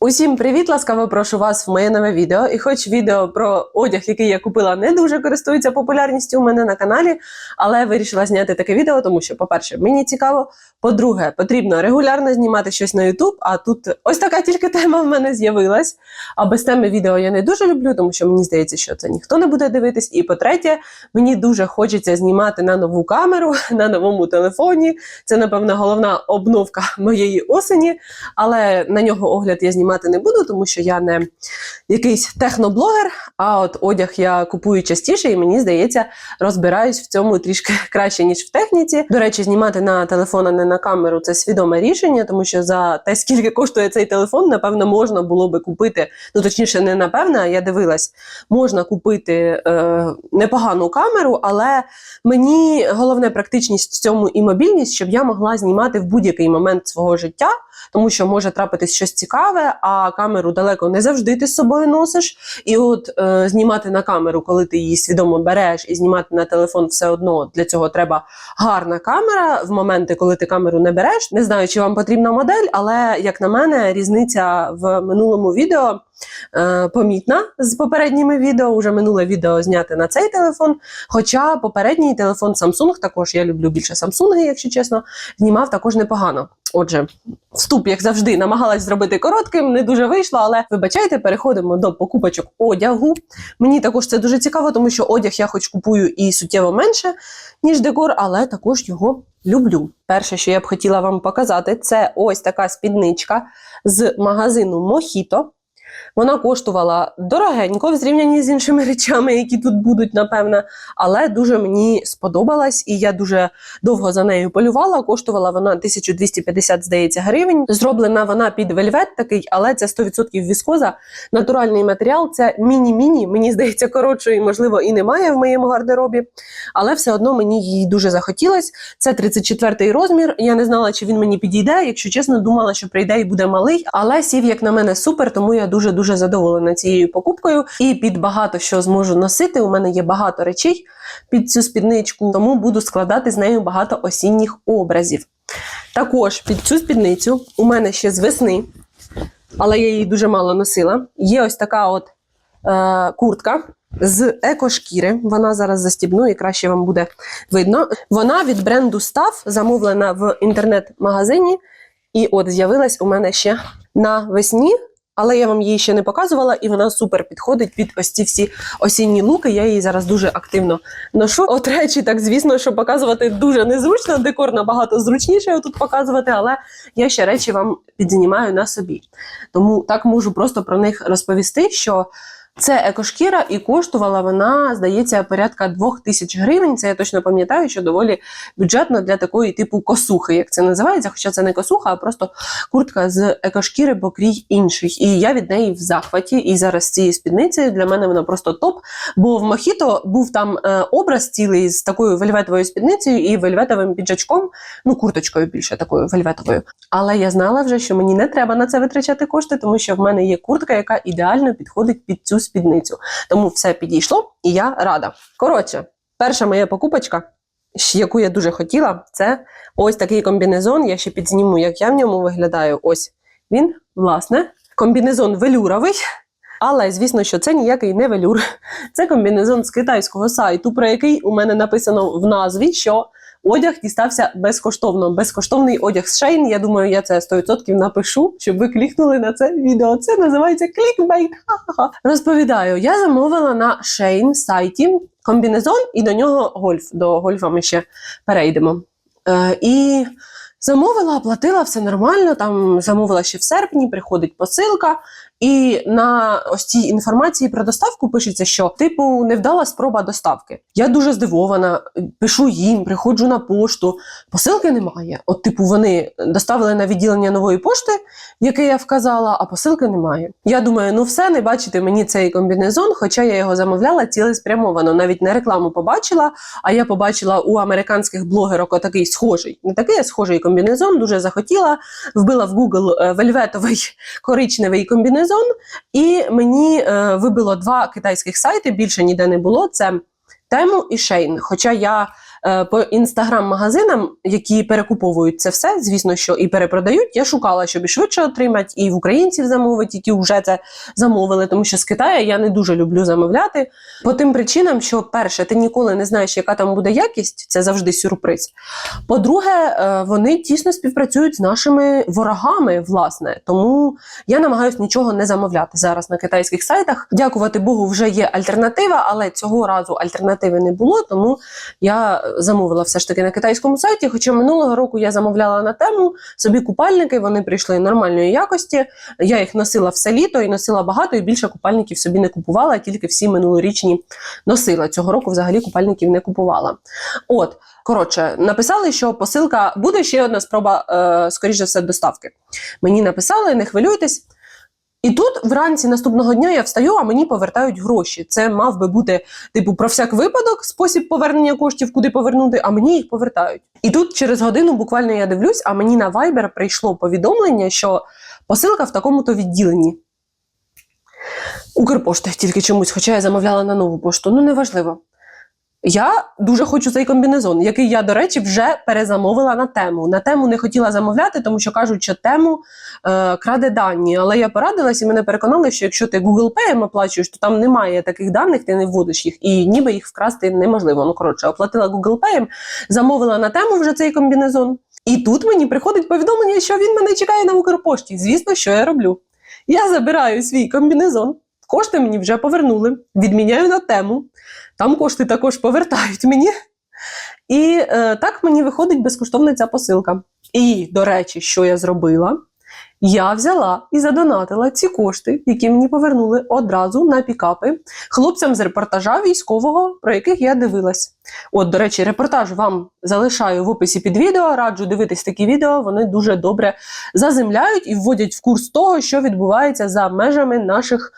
Усім привіт! Ласкаво прошу вас в моє нове відео. І хоч відео про одяг, який я купила, не дуже користується популярністю у мене на каналі, але вирішила зняти таке відео, тому що, по-перше, мені цікаво. По-друге, потрібно регулярно знімати щось на YouTube, а тут ось така тільки тема в мене з'явилась. А без теми відео я не дуже люблю, тому що мені здається, що це ніхто не буде дивитись. І по-третє, мені дуже хочеться знімати на нову камеру, на новому телефоні. Це, напевно, головна обновка моєї осені, але на нього огляд я знімати не буду, тому що я не якийсь техноблогер. А от одяг я купую частіше, і мені здається, розбираюсь в цьому трішки краще, ніж в техніці. До речі, знімати на телефон, а не на камеру це свідоме рішення, тому що за те, скільки коштує цей телефон, напевно, можна було би купити. Ну точніше, не напевно, я дивилась, можна купити е, непогану камеру, але мені головне практичність в цьому і мобільність, щоб я могла знімати в будь-який момент свого життя, тому що може трапитись щось цікаве, а камеру далеко не завжди ти з собою носиш. І от е, знімати на камеру, коли ти її свідомо береш, і знімати на телефон все одно для цього треба гарна камера. В моменти, коли ти камеру не береш, не знаю, чи вам потрібна модель, але як на мене, різниця в минулому відео. Е, Помітна з попередніми відео, уже минуле відео зняти на цей телефон. Хоча попередній телефон Samsung, також я люблю більше Samsung, якщо чесно, знімав також непогано. Отже, вступ, як завжди, намагалась зробити коротким, не дуже вийшло, але вибачайте, переходимо до покупочок одягу. Мені також це дуже цікаво, тому що одяг я хоч купую і суттєво менше, ніж декор, але також його люблю. Перше, що я б хотіла вам показати, це ось така спідничка з магазину Mojito. Вона коштувала дорогенько в зрівнянні з іншими речами, які тут будуть, напевно, але дуже мені сподобалась, і я дуже довго за нею полювала. Коштувала вона 1250, здається, гривень. Зроблена вона під вельвет такий, але це 100% віскоза. Натуральний матеріал це міні-міні. Мені здається, коротшої, можливо, і немає в моєму гардеробі, але все одно мені її дуже захотілось. Це 34-й розмір. Я не знала, чи він мені підійде. Якщо чесно, думала, що прийде і буде малий, але сів, як на мене, супер, тому я дуже дуже задоволена цією покупкою. І під багато що зможу носити. У мене є багато речей під цю спідничку, тому буду складати з нею багато осінніх образів. Також під цю спідницю у мене ще з весни, але я її дуже мало носила. Є ось така от е, куртка. З екошкіри, вона зараз застібну і краще вам буде видно. Вона від бренду Став замовлена в інтернет-магазині. І от з'явилась у мене ще навесні, але я вам її ще не показувала, і вона супер підходить під ось ці всі осінні луки. Я її зараз дуже активно ношу. От речі, так звісно, що показувати дуже незручно. Декор набагато зручніше тут показувати, але я ще речі вам підзнімаю на собі. Тому так можу просто про них розповісти, що. Це екошкіра, і коштувала вона, здається, порядка двох тисяч гривень. Це я точно пам'ятаю, що доволі бюджетно для такої типу косухи, як це називається. Хоча це не косуха, а просто куртка з екошкіри покрій інших. І я від неї в захваті. І зараз з цією спідницею для мене вона просто топ. Бо в Мохіто був там е, образ цілий з такою вельветовою спідницею і вельветовим піджачком, ну курточкою більше такою вельветовою. Але я знала вже, що мені не треба на це витрачати кошти, тому що в мене є куртка, яка ідеально підходить під цю спідницю. Тому все підійшло, і я рада. Коротше, перша моя покупочка, яку я дуже хотіла, це ось такий комбінезон. Я ще підзніму, як я в ньому виглядаю. Ось він, власне, комбінезон велюровий. Але звісно, що це ніякий не велюр. Це комбінезон з китайського сайту, про який у мене написано в назві, що одяг дістався безкоштовно. Безкоштовний одяг з Shein. Я думаю, я це 100% напишу, щоб ви клікнули на це відео. Це називається клікбейт. Розповідаю, я замовила на Shein сайті комбінезон і до нього гольф. До гольфа ми ще перейдемо. Е, і замовила, оплатила, все нормально. Там замовила ще в серпні, приходить посилка. І на ось цій інформації про доставку пишеться, що типу невдала спроба доставки. Я дуже здивована. Пишу їм, приходжу на пошту. Посилки немає. От, типу, вони доставили на відділення нової пошти, яке я вказала, а посилки немає. Я думаю, ну все, не бачите мені цей комбінезон, хоча я його замовляла цілеспрямовано. Навіть не рекламу побачила, а я побачила у американських блогерок отакий схожий. Не такий а схожий комбінезон, дуже захотіла. Вбила в Google е, вельветовий коричневий комбінезон, і мені е, вибило два китайських сайти, більше ніде не було. Це Тему і Шейн. Хоча я по інстаграм-магазинам, які перекуповують це все, звісно, що і перепродають. Я шукала, щоб і швидше отримати, і в українців замовити, які вже це замовили, тому що з Китаю я не дуже люблю замовляти. По тим причинам, що перше, ти ніколи не знаєш, яка там буде якість, це завжди сюрприз. По-друге, е, вони тісно співпрацюють з нашими ворогами, власне. Тому я намагаюся нічого не замовляти зараз на китайських сайтах. Дякувати Богу, вже є альтернатива, але цього разу альтернативи не було, тому я замовила все ж таки на китайському сайті. Хоча минулого року я замовляла на тему собі купальники, вони прийшли нормальної якості. Я їх носила все літо і носила багато, і більше купальників собі не купувала, а тільки всі минулорічні носила. Цього року взагалі купальників не купувала. От, коротше, написали, що посилка буде ще одна спроба, е, за все, доставки. Мені написали, не хвилюйтесь. І тут вранці наступного дня я встаю, а мені повертають гроші. Це мав би бути, типу, про всяк випадок спосіб повернення коштів, куди повернути, а мені їх повертають. І тут через годину буквально я дивлюсь, а мені на Viber прийшло повідомлення, що посилка в такому-то відділенні. Укрпошти тільки чомусь, хоча я замовляла на нову пошту. Ну, неважливо. Я дуже хочу цей комбінезон, який я, до речі, вже перезамовила на тему. На тему не хотіла замовляти, тому що кажуть, що тему е, краде дані. Але я порадилась і мене переконали, що якщо ти Google Pay оплачуєш, то там немає таких даних, ти не вводиш їх, і ніби їх вкрасти неможливо. Ну коротше, оплатила Google Pay, замовила на тему вже цей комбінезон. І тут мені приходить повідомлення, що він мене чекає на Укрпошті. Звісно, що я роблю. Я забираю свій комбінезон, кошти мені вже повернули, відміняю на тему. Там кошти також повертають мені. І е, так мені виходить безкоштовна ця посилка. І, до речі, що я зробила? Я взяла і задонатила ці кошти, які мені повернули одразу на пікапи хлопцям з репортажа військового, про яких я дивилась. От, до речі, репортаж вам залишаю в описі під відео. Раджу дивитись такі відео. Вони дуже добре заземляють і вводять в курс того, що відбувається за межами наших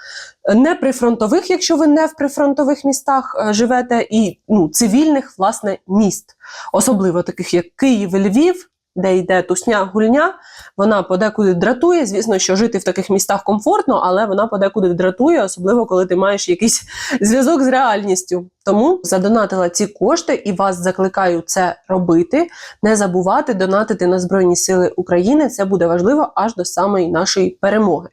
неприфронтових, якщо ви не в прифронтових містах е, живете, і ну, цивільних власне міст, особливо таких як Київ, Львів. Де йде тусня гульня, вона подекуди дратує. Звісно, що жити в таких містах комфортно, але вона подекуди дратує, особливо коли ти маєш якийсь зв'язок з реальністю. Тому задонатила ці кошти і вас закликаю це робити. Не забувати донатити на Збройні Сили України. Це буде важливо аж до самої нашої перемоги.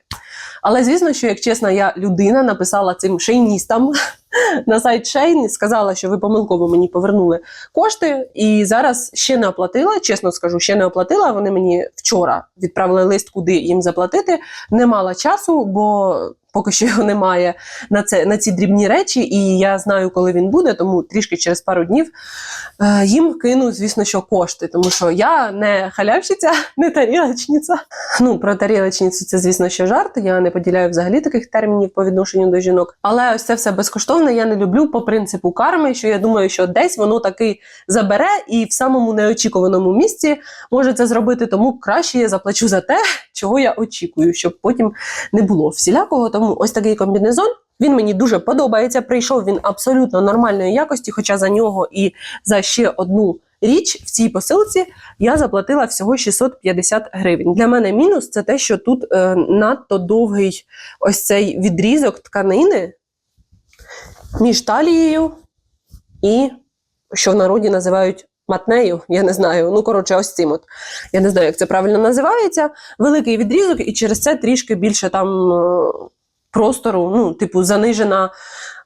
Але звісно, що як чесна я людина написала цим шейністам на сайт Шейн сказала, що ви помилково мені повернули кошти, і зараз ще не оплатила. Чесно скажу, ще не оплатила. Вони мені вчора відправили лист, куди їм заплатити. Не мала часу, бо поки що його немає на це на ці дрібні речі, і я знаю, коли він буде, тому трішки через пару днів е, їм кину, звісно, що кошти, тому що я не халявщиця, не тарілочниця. Ну про тарілочницю це, звісно, що жарт. Я не поділяю взагалі таких термінів по відношенню до жінок. Але ось це все безкоштовне. Я не люблю по принципу карми. Що я думаю, що десь воно таки забере, і в самому неочікуваному місці може це зробити. Тому краще я заплачу за те, чого я очікую, щоб потім не було всілякого. Тому ось такий комбінезон. Він мені дуже подобається. Прийшов він абсолютно нормальної якості, хоча за нього і за ще одну річ в цій посилці я заплатила всього 650 гривень. Для мене мінус це те, що тут е, надто довгий ось цей відрізок тканини між талією і що в народі називають. Матнею, я не знаю. Ну, коротше, ось цим от. Я не знаю, як це правильно називається. Великий відрізок, і через це трішки більше там е, простору, ну, типу, занижена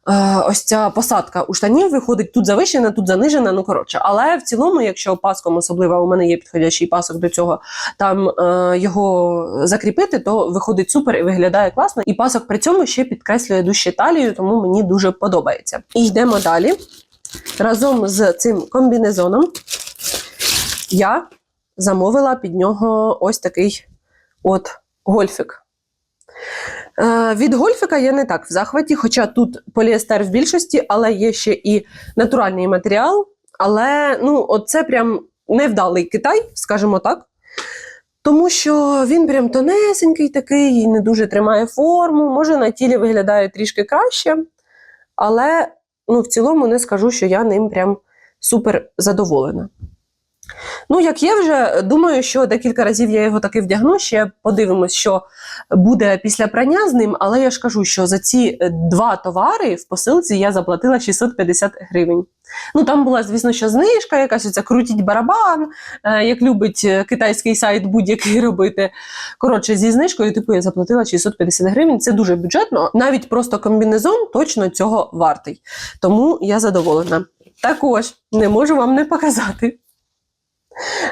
е, ось ця посадка у штанів виходить тут завищена, тут занижена. Ну коротше, але в цілому, якщо паском, особливо у мене є підходящий пасок до цього, там е, його закріпити, то виходить супер і виглядає класно. І пасок при цьому ще підкреслює дужче талію, тому мені дуже подобається. І йдемо далі. Разом з цим комбінезоном я замовила під нього ось такий от гольфик. Е, від гольфика я не так в захваті, хоча тут поліестер в більшості, але є ще і натуральний матеріал. Але ну, от це прям невдалий Китай, скажімо так. Тому що він прям тонесенький такий, не дуже тримає форму, може на тілі виглядає трішки краще. Але ну, в цілому не скажу, що я ним прям супер задоволена. Ну, як є вже, думаю, що декілька разів я його таки вдягну. Ще подивимось, що буде після прання з ним. Але я ж кажу, що за ці е, два товари в посилці я заплатила 650 гривень. Ну, там була, звісно, що знижка, якась оця крутіть барабан, е, як любить е, китайський сайт будь-який робити. Коротше, зі знижкою, типу, я заплатила 650 гривень. Це дуже бюджетно. Навіть просто комбінезон точно цього вартий. Тому я задоволена. Також не можу вам не показати.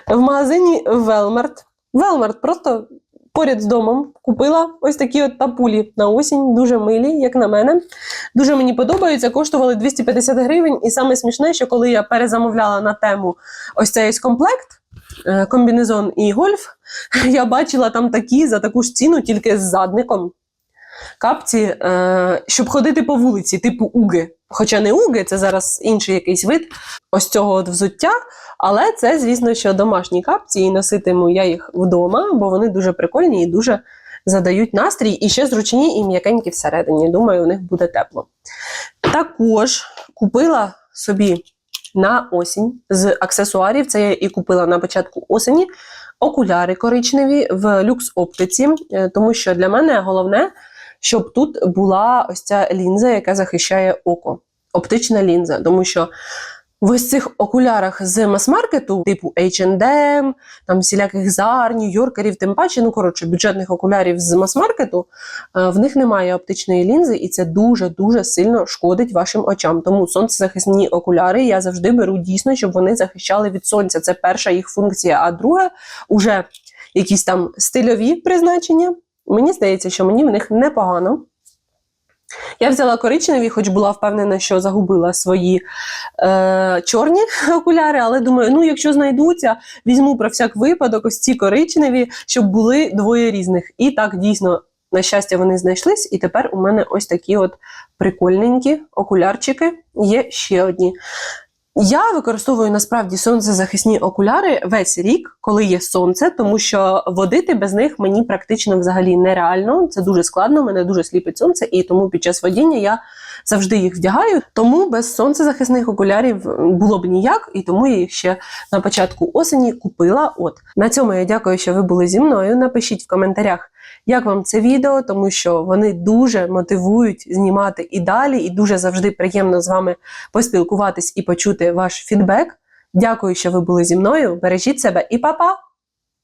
В магазині Велмарт. Велмарт просто поряд з домом купила ось такі от тапулі на осінь, дуже милі, як на мене. Дуже мені подобаються, коштували 250 гривень. І саме смішне, що коли я перезамовляла на тему ось цей ось комплект, е, комбінезон і гольф, я бачила там такі за таку ж ціну, тільки з задником. Капці, е, щоб ходити по вулиці, типу уги. Хоча не уги, це зараз інший якийсь вид ось цього от взуття. Але це, звісно, що домашні капці, і носитиму я їх вдома, бо вони дуже прикольні і дуже задають настрій, і ще зручні і м'якенькі всередині. Думаю, у них буде тепло. Також купила собі на осінь з аксесуарів. Це я і купила на початку осені. Окуляри коричневі в люкс оптиці, е, тому що для мене головне, щоб тут була ось ця лінза, яка захищає око. Оптична лінза, тому що в ось цих окулярах з мас-маркету, типу H&M, там всіляких Зар, Нью-Йоркерів, тим паче, ну коротше, бюджетних окулярів з мас-маркету, е, в них немає оптичної лінзи, і це дуже-дуже сильно шкодить вашим очам. Тому сонцезахисні окуляри я завжди беру дійсно, щоб вони захищали від сонця. Це перша їх функція. А друге, уже якісь там стильові призначення. Мені здається, що мені в них непогано. Я взяла коричневі, хоч була впевнена, що загубила свої е, чорні окуляри, але думаю, ну якщо знайдуться, візьму про всяк випадок ось ці коричневі, щоб були двоє різних. І так дійсно, на щастя, вони знайшлись. І тепер у мене ось такі от прикольненькі окулярчики. Є ще одні. Я використовую насправді сонцезахисні окуляри весь рік, коли є сонце, тому що водити без них мені практично взагалі нереально. Це дуже складно, мене дуже сліпить сонце, і тому під час водіння я завжди їх вдягаю. Тому без сонцезахисних окулярів було б ніяк, і тому я їх ще на початку осені купила. От на цьому я дякую, що ви були зі мною. Напишіть в коментарях. Як вам це відео, тому що вони дуже мотивують знімати і далі, і дуже завжди приємно з вами поспілкуватись і почути ваш фідбек. Дякую, що ви були зі мною. Бережіть себе і па-па!